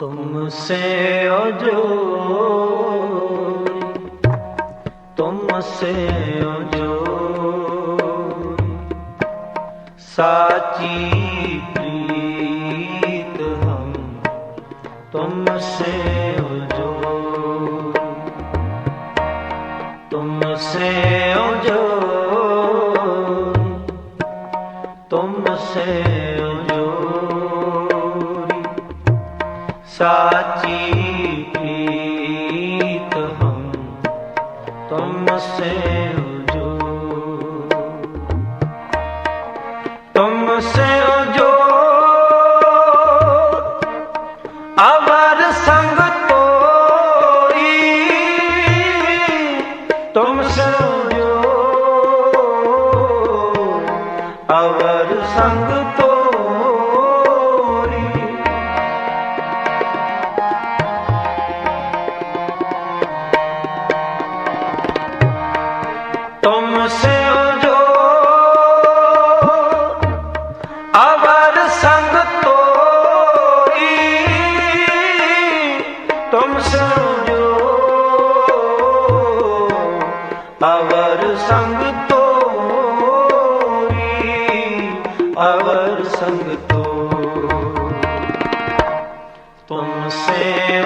तुमसे जो तुमसे जो साची प्रीत हम तुमसे जो तुमसे जो तुमसे जो સાચી seu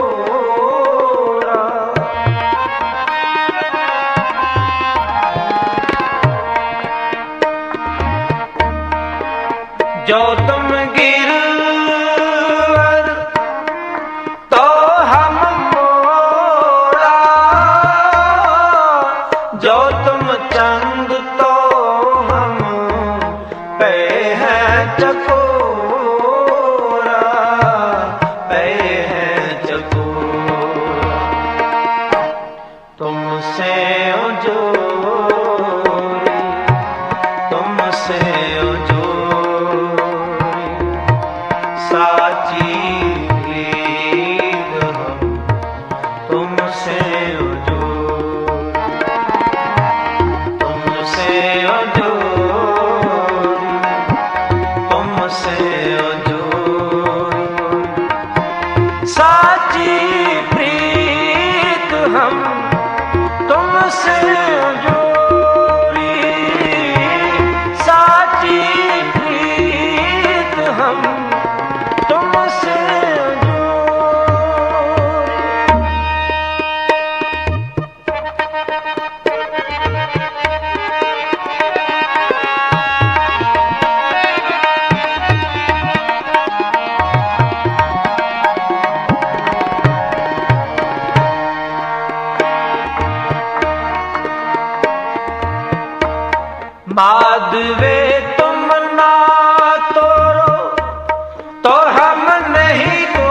बाद वे तुम ना तोड़ो तो हम नहीं को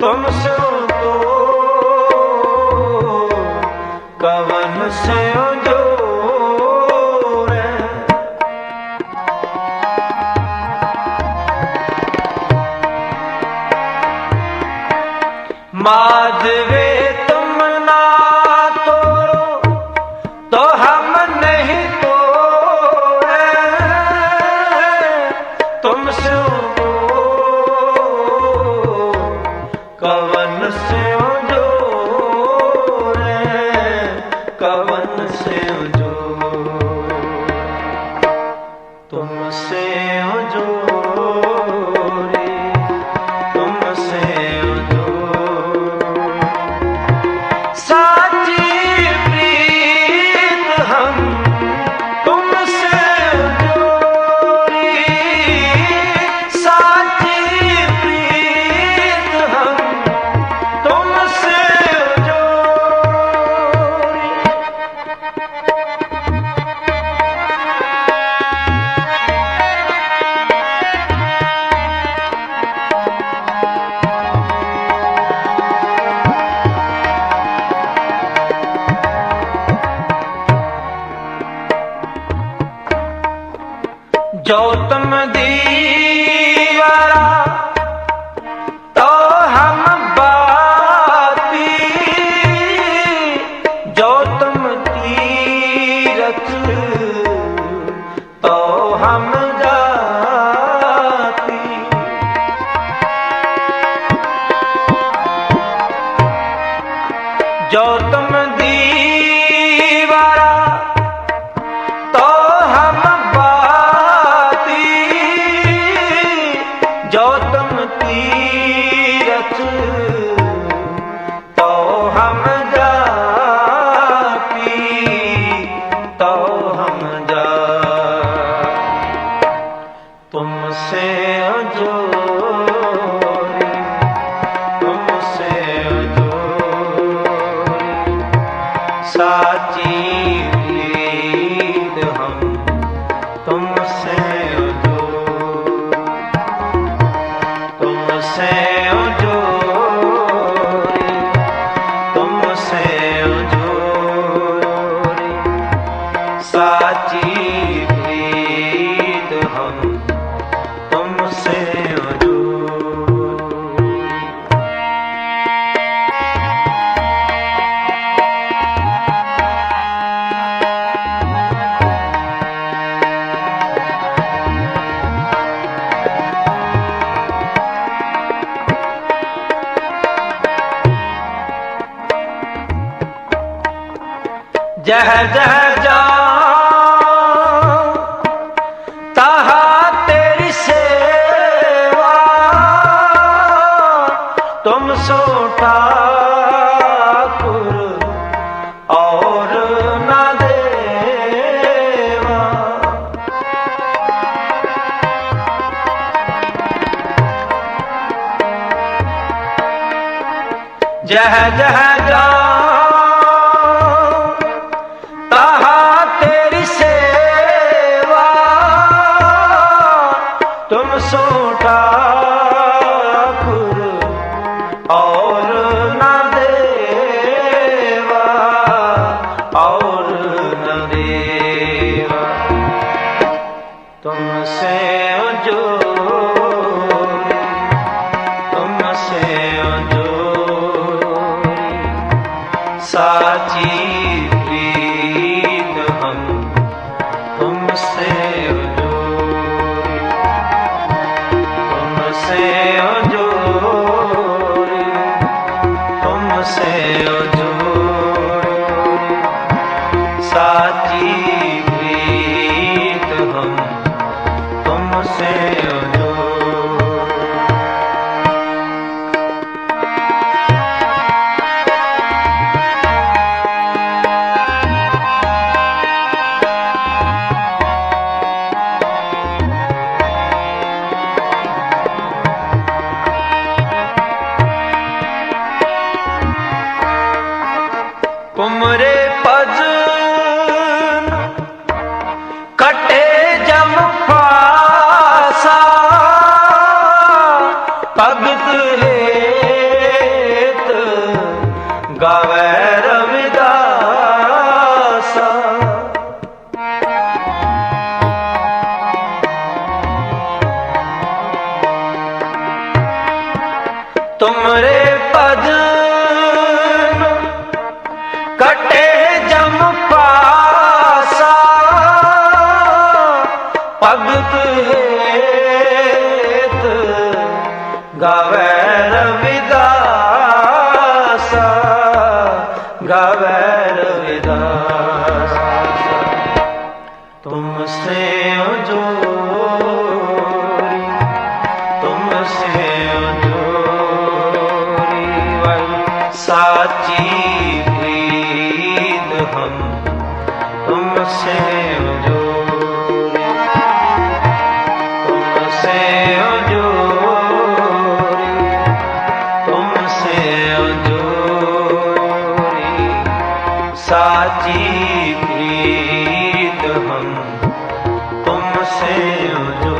तुम से तो कवन से जो माधवे ਜੋ ਤਮ ਤੀਰਥ ਤੋ ਹਮ ਜਾਪੀ ਤੋ ਹਮ ਜਾ। ਤੁਮ ਸਾਚੀ ਜਹ ਜਹ ਜਾ। ਤੇਰੀ ਸੇਵਾ ਤੁਮ ਸੋ ਔਰ ਦੇਵਾ। ਜਹ ਜਹ ਜਾ। say ਭਗਤ ਹੇਤ ਗਾਵੇ ਰਵਿਦਾਸਾ। ਤੁਮਰੇ ਭਜਨ ਕਟੇ ਜਮ ਪਾਸਾ। ਭਗਤ ਹੇਤ साची प्रीत हम तुमसे जो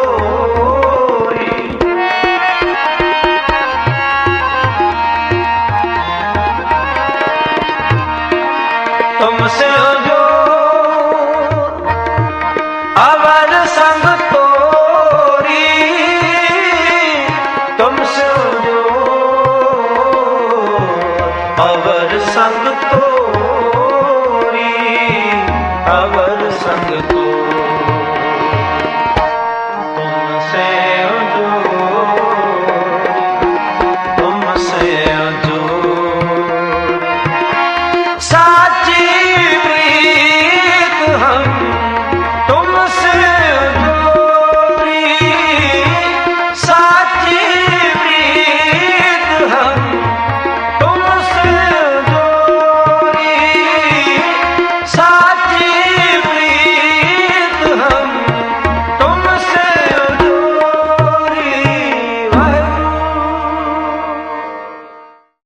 ਅਵਰ ਸੰਗ ਤੋਰੀ ਅਵਰ ਸੰਗ ਤੋਰੀ।